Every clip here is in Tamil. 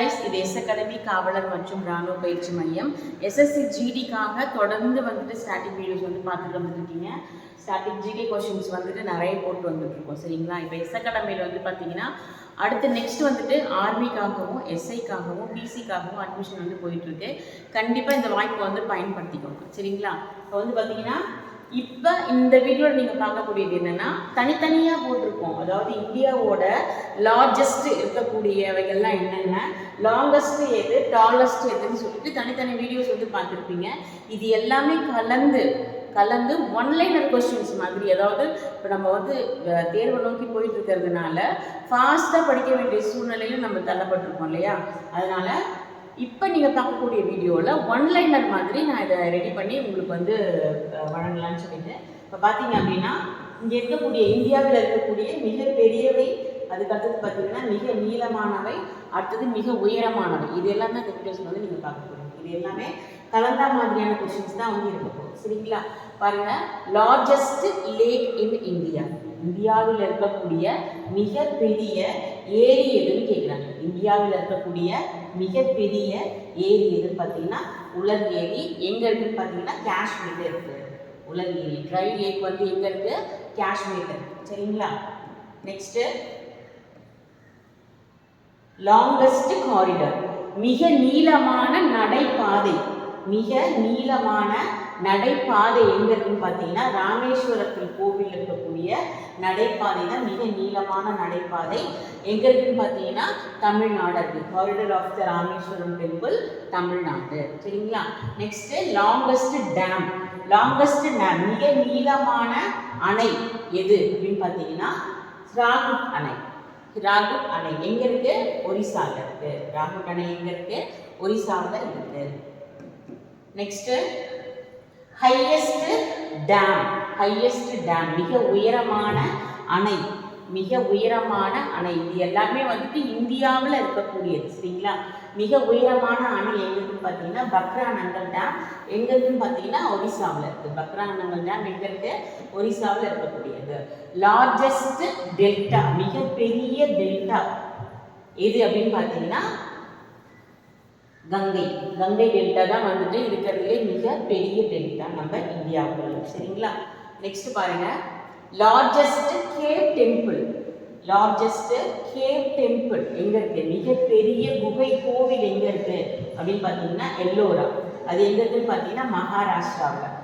ஐஸ் இது எஸ் அகாடமி காவலர் மற்றும் ராணுவ பயிற்சி மையம். எஸ்எஸ்சி ஜிடிக்காக தொடர்ந்து வந்துட்டு ஸ்டாட்டிக் வீடியோஸ் வந்து பார்த்துட்டு வந்துருக்கீங்க ஸ்டாட்டிக் ஜிடி கொஷின்ஸ் வந்துட்டு நிறைய போட்டு வந்துட்டுருக்கோம் சரிங்களா? இப்போ எஸ் அகாடமியில் வந்து பார்த்தீங்கன்னா அடுத்து நெக்ஸ்ட் வந்துட்டு ஆர்மிக்காகவும் எஸ்ஐக்காகவும் பிசிக்காகவும் அட்மிஷன் வந்து போயிட்டுருக்கு. கண்டிப்பாக இந்த வாய்ப்பை வந்து பயன்படுத்திக்கோங்க சரிங்களா? இப்போ வந்து பார்த்தீங்கன்னா இப்போ இந்த வீடியோவில் நீங்கள் பார்க்கக்கூடியது என்னென்னா தனித்தனியாக போட்டிருக்கோம். அதாவது இந்தியாவோட லார்ஜஸ்ட் இருக்கக்கூடியவைகள்லாம் என்னென்ன? லாங்கஸ்ட் எது டாலஸ்ட் எதுன்னு சொல்லிட்டு தனித்தனி வீடியோஸ் வந்து பார்த்துருப்பீங்க. இது எல்லாமே கலந்து கலந்து ஒன்லைனர் கொஸ்டின்ஸ் மாதிரி. அதாவது இப்போ நம்ம வந்து தேர்வை நோக்கி போயிட்டு இருக்கிறதுனால ஃபாஸ்ட்டாக படிக்க வேண்டிய சூழ்நிலையிலும் நம்ம தள்ளப்பட்டிருக்கோம் இல்லையா? அதனால இப்போ நீங்கள் பார்க்கக்கூடிய வீடியோவில் ஒன்லைனர் மாதிரி நான் இதை ரெடி பண்ணி உங்களுக்கு வந்து வழங்கலான்னு வழங்கலாம்னு சொல்லிட்டு. இப்போ பார்த்தீங்க அப்படின்னா இங்கே இருக்கக்கூடிய இந்தியாவில் இருக்கக்கூடிய மிகப்பெரியவை அதுக்கு அடுத்தது பார்த்தீங்கன்னா மிக நீளமானவை அடுத்தது மிக உயரமானவை. இது எல்லாமே இந்த வீடியோஸ் வந்து நீங்கள் பார்க்க போகிறீங்க இது எல்லாமே கலந்தா மாதிரியான கொஷின்ஸ் தான் வந்து இருக்க போகும் சரிங்களா? பாருங்க. லார்ஜஸ்ட் லேக் இன் இந்தியா இந்தியாவில் இருக்கக்கூடிய மிகப்பெரிய ஏரி எதுன்னு கேட்குறாங்க இந்தியாவில் இருக்கக்கூடிய மிகப்பெரிய ஏரி எதுன்னு பார்த்தீங்கன்னா உலர் ஏரி. எங்கே இருக்குன்னு பார்த்தீங்கன்னா காஷ்மீரில் இருக்கு. உலர் ஏரி. ட்ரை லேக் வந்து எங்கே இருக்கு? காஷ்மீரில் இருக்கு. சரிங்களா? நெக்ஸ்ட்டு லாங்கஸ்ட் காரிடர் மிக நீளமான நடைபாதை. மிக நீளமான நடைபாதை எங்க இருக்குன்னு பார்த்தீங்கன்னா ராமேஸ்வரத்தில் கோவில் இருக்கக்கூடிய நடைபாதை தான் மிக நீளமான நடைபாதை. எங்க இருக்குன்னு பார்த்தீங்கன்னா தமிழ்நாடு இருக்கு corridor of the Rameswaram temple Tamil Nadu. சரிங்களா? Next longest dam longest dam மிக நீளமான அணை எது அப்படின்னு பார்த்தீங்கன்னா ராகுட் அணை. ராகுட் அணை எங்க இருக்கு ஒரிசாவில் இருக்கு. ராகுட் அணை எங்க இருக்கு ஒரிசாவில் இருக்கு. Next highest dam highest dam மிக உயரமான அணை மிக உயரமான அணை. இது எல்லாமே வந்துட்டு இந்தியாவில் இருக்கக்கூடியது சரிங்களா? மிக உயரமான அணை எங்க பார்த்தீங்கன்னா பக்ரானங்கல் டேம் எங்க பார்த்தீங்கன்னா ஒரிசாவில் இருக்கு. பக்ரானங்கல் டேம் எங்க இருக்கு? ஒரிசாவில் இருக்கக்கூடியது. லார்ஜஸ்ட் டெல்டா மிகப்பெரிய டெல்டா எது அப்படின்னு பார்த்தீங்கன்னா கங்கை. கங்கை டெல்டா தான் வந்துட்டு இருக்கிறதுலே மிக பெரிய டெல்டா நம்ம இந்தியாவுக்குள்ள சரிங்களா? நெக்ஸ்ட் பாருங்க. Largest cave temple largest cave temple எங்க இருக்கு? மிகப்பெரிய குகை கோவில் எங்க இருக்கு? அப்படின்னு பார்த்தீங்கன்னா எல்லோரா. அது எங்க இருக்குன்னு பார்த்தீங்கன்னா மகாராஷ்டிராவில்.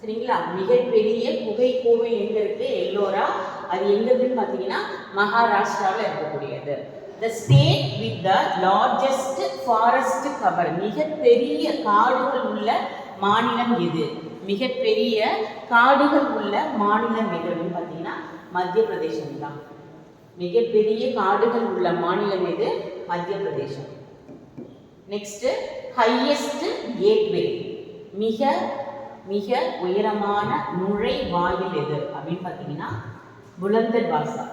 சரிங்களா? மிகப்பெரிய குகை கோவில் எங்க இருக்கு? எல்லோரா. அது எங்க இருக்குன்னு பார்த்தீங்கன்னா மகாராஷ்டிராவில் இருக்கக்கூடியது. The state with the largest forest cover மிகப்பெரிய காடுகள் உள்ள மாநிலம் எது? மிகப்பெரிய காடுகள் உள்ள மாநிலம் எது அப்படின்னு பார்த்தீங்கன்னா மத்திய பிரதேசம் தான். மிகப்பெரிய காடுகள் உள்ள மாநிலம் எது? மத்திய பிரதேசம் நெக்ஸ்ட் ஹையஸ்ட் கேட்வே மிக மிக உயரமான நுழைவாயில் எது அப்படின்னு பார்த்தீங்கன்னா புலந்தர் பாசா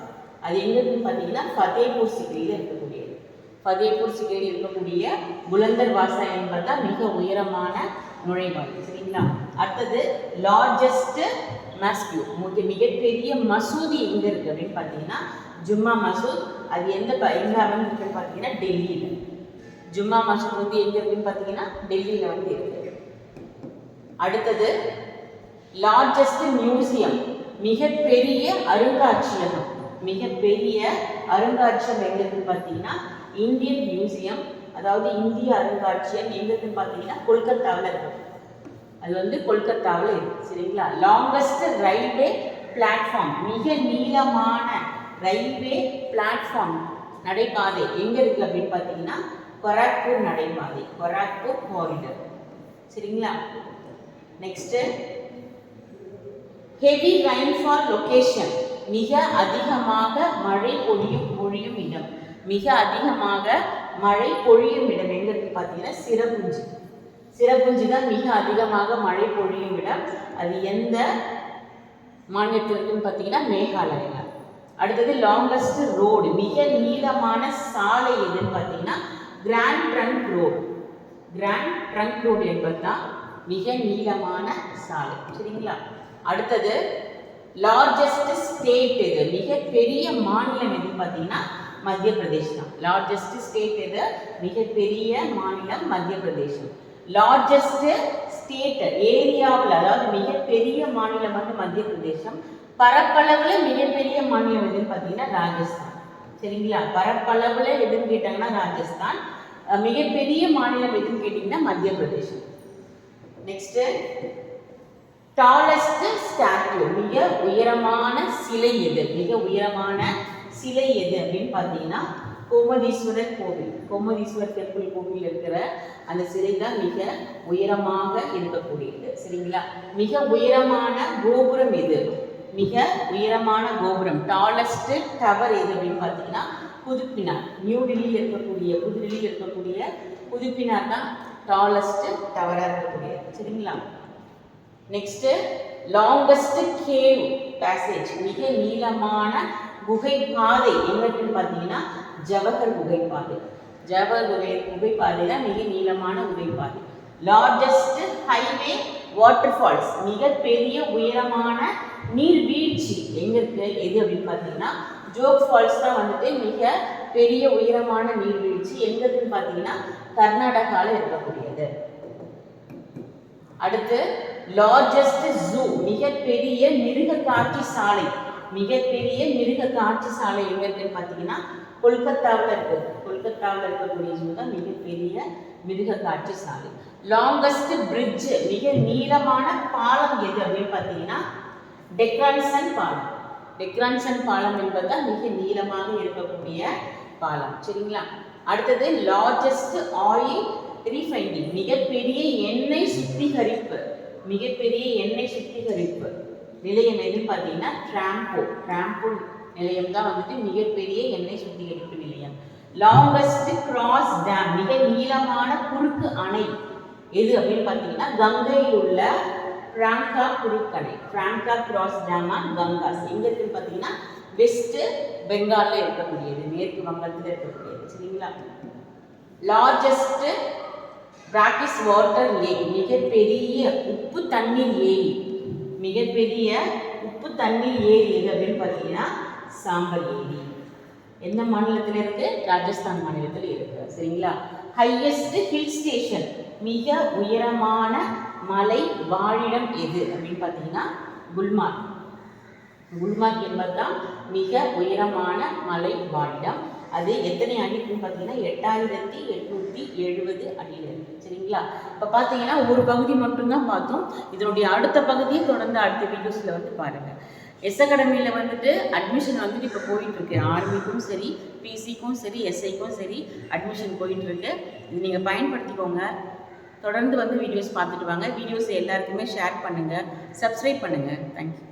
அது எங்கே இருக்குன்னு பார்த்தீங்கன்னா ஃபதேபூர் சிக்ரியில் இருக்கக்கூடியது. ஃபதேபூர் சிக்ரியில் இருக்கக்கூடிய புலந்தர் வாசா என்பதுதான் மிக உயரமான நுழைவாயில் சரிங்களா? அடுத்தது லார்ஜஸ்ட் மஸ்கியூ மிக மிகப்பெரிய மசூதி எங்க இருக்கு அப்படின்னு பார்த்தீங்கன்னா ஜும்மா மசூத் அது எந்த ப- அமைஞ்சிருக்குன்னு பார்த்தீங்கன்னா டெல்லியில். ஜும்மா மசூத் வந்து எங்க இருக்குன்னு பார்த்தீங்கன்னா டெல்லியில் வந்து இருக்கு. அடுத்தது லார்ஜஸ்ட் மியூசியம் மிகப்பெரிய அருங்காட்சியகம். மிகப்பெரிய அருங்காட்சியகம் எங்க இருக்குன்னு பார்த்தீங்கன்னா இந்தியன் மியூசியம். அதாவது இந்திய அருங்காட்சியகம் எங்க இருக்குன்னு பார்த்தீங்கன்னா கொல்கத்தாவில் இருக்கு. அது வந்து கொல்கத்தாவில் இருக்கு சரிங்களா? லாங்கஸ்ட் ரயில்வே பிளாட்ஃபார்ம் மிக நீளமான ரயில்வே பிளாட்ஃபார்ம் நடைபாதை எங்கே இருக்கு அப்படின்னு பார்த்தீங்கன்னா கொராக்பூர் நடைபாதை கொராக்பூர் காரிடர் சரிங்களா? நெக்ஸ்ட் ஹெவி ரெயின்ஃபால் லொக்கேஷன் மிக அதிகமாக மழை பொழியும் பொழியும் இடம். மிக அதிகமாக மழை பொழியும் இடம் எங்க இருக்கு பார்த்தீங்கன்னா சிறப்புஞ்சி சிறப்புஞ்சி தான் மிக அதிகமாக மழை பொழியும் இடம். அது எந்த மாநிலத்தில் இருக்குன்னு பார்த்தீங்கன்னா மேகாலயா. அடுத்தது லாங்கஸ்ட் ரோடு மிக நீளமான சாலை எதுன்னு பார்த்தீங்கன்னா grand trunk road grand trunk road என்பது தான் மிக நீளமான சாலை. சரிங்களா? அடுத்தது லார்ஜஸ்ட் ஸ்டேட் எது? மிகப்பெரிய மாநிலம் எதுன்னு பார்த்தீங்கன்னா மத்திய பிரதேஷ் தான் லார்ஜஸ்ட் ஸ்டேட் எது? மிகப்பெரிய மாநிலம் மத்திய பிரதேசம் லார்ஜஸ்ட் ஸ்டேட் ஏரியாவில் அதாவது மிகப்பெரிய மாநிலம் வந்து மத்திய பிரதேசம் பரப்பளவில் மிகப்பெரிய மாநிலம் எதுன்னு பார்த்தீங்கன்னா ராஜஸ்தான். சரிங்களா? பரப்பளவில் எதுன்னு கேட்டாங்கன்னா ராஜஸ்தான். மிகப்பெரிய மாநிலம் எதுன்னு கேட்டிங்கன்னா மத்திய பிரதேசம் நெக்ஸ்ட்டு டாலஸ்ட் ஸ்டாச்சு மிக உயரமான சிலை எது? மிக உயரமான சிலை எது அப்படின்னு பார்த்தீங்கன்னா கோமதீஸ்வரர் கோவில். கோமதீஸ்வரர் டெம்பிள் கோவில் இருக்கிற அந்த சிலை தான் மிக உயரமாக இருக்கக்கூடியது. சரிங்களா? மிக உயரமான கோபுரம் எது? மிக உயரமான கோபுரம். டாலஸ்ட் டவர் எது அப்படின்னு பார்த்தீங்கன்னா புதுப்பினார். நியூ டெல்லியில் இருக்கக்கூடிய புதுடெல்லியில் இருக்கக்கூடிய புதுப்பினார் தான் டாலஸ்ட் டவராக இருக்கக்கூடியது. சரிங்களா? நெக்ஸ்ட்டு லாங்கஸ்ட் கேவ் பேசேஜ் மிக நீளமான குகை பாதை எங்க பார்த்தீங்கன்னா ஜவஹர் குகை பாதை ஜவஹர் குகை குகை பாதை தான் மிக நீளமான குகை பாதை லார்ஜஸ்ட் ஹைவே வாட்டர் ஃபால்ஸ் மிகப்பெரிய உயரமான நீர்வீழ்ச்சி. எங்க இருக்கு? எது அப்படின்னு பார்த்தீங்கன்னா ஜோக் ஃபால்ஸ் தான் வந்துட்டு மிக பெரிய உயரமான நீர்வீழ்ச்சி. எங்க இருக்குன்னு பார்த்தீங்கன்னா கர்நாடகாவில் இருக்கக்கூடியது. அடுத்து லார்ஜஸ்ட் ஜூ மிகப்பெரிய மிருக காட்சி சாலை. மிகப்பெரிய மிருக காட்சி சாலை எங்க இருக்குன்னு பார்த்தீங்கன்னா கொல்கத்தாவில் இருக்கு. கொல்கத்தாவில் இருக்கக்கூடிய ஜூ தான் மிகப்பெரிய மிருக காட்சி சாலை. லாங்கஸ்ட் பிரிட்ஜ் மிக நீளமான பாலம் எது அப்படின்னு பார்த்தீங்கன்னா டெக்ரான்சன் பாலம். டெக்ரான்சன் பாலம் என்பது தான் மிக நீளமாக இருக்கக்கூடிய பாலம். சரிங்களா? அடுத்தது லார்ஜஸ்ட் ஆயில் ரீஃபைண்டிங் மிகப்பெரிய எண்ணெய் சுத்திகரிப்பு. மிகப்பெரிய எண்ணெய் சுத்திகரிப்பு நிலையம் எதுன்னு பார்த்தீங்கன்னா ட்ராம்போ ட்ராம்போ நிலையம் தான் வந்துட்டு மிகப்பெரிய எண்ணெய் சுத்திகரிப்பு நிலையம். லாங்கஸ்ட் கிராஸ் டேம் மிக நீளமான குறுக்கு அணை. எது அப்படின்னு பார்த்தீங்கன்னா கங்கையில் உள்ள Farakka குறுக்கணை Farakka cross dam on Ganges எங்க இருக்குன்னு பார்த்தீங்கன்னா வெஸ்ட் பெங்காலில் இருக்கக்கூடியது. மேற்கு வங்கத்தில் இருக்கக்கூடியது. சரிங்களா? லார்ஜஸ்ட் ராக்கிஸ் வாட்டர் லேக் மிகப்பெரிய உப்பு தண்ணீர் ஏரி. மிகப்பெரிய உப்பு தண்ணீர் ஏரி எது அப்படின்னு பார்த்தீங்கன்னா சாம்பல் ஏரி. எந்த மாநிலத்தில் இருக்கு? ராஜஸ்தான் மாநிலத்தில் இருக்கு. சரிங்களா? ஹையஸ்ட் ஹில் ஸ்டேஷன் மிக உயரமான மலை வாழிடம் எது அப்படின்னு பார்த்தீங்கன்னா குல்மார்க். குல்மார்க் என்பதுதான் மிக உயரமான மலை வாழிடம். அது எத்தனை அடிக்குன்னு பார்த்தீங்கன்னா எட்டாயிரத்தி எட்நூற்றி எழுபது அடியில் இருக்குது சரிங்களா? இப்போ பார்த்தீங்கன்னா ஒரு பகுதி மட்டும்தான் பார்த்தோம். இதனுடைய அடுத்த பகுதியை தொடர்ந்து அடுத்த வீடியோஸில் வந்து பாருங்கள் எஸ் அகாடமியில் வந்துட்டு அட்மிஷன் வந்துட்டு இப்போ போயிட்டுருக்கு. ஆர்மிக்கும் சரி பிசிக்கும் சரி எஸ்ஐக்கும் சரி அட்மிஷன் போயிட்டுருக்கு. இது நீங்கள் பயன்படுத்திக்கோங்க. தொடர்ந்து வந்து வீடியோஸ் பார்த்துட்டு வாங்க. வீடியோஸ் எல்லாருக்குமே ஷேர் பண்ணுங்கள் சப்ஸ்கிரைப் பண்ணுங்கள் தேங்க்யூ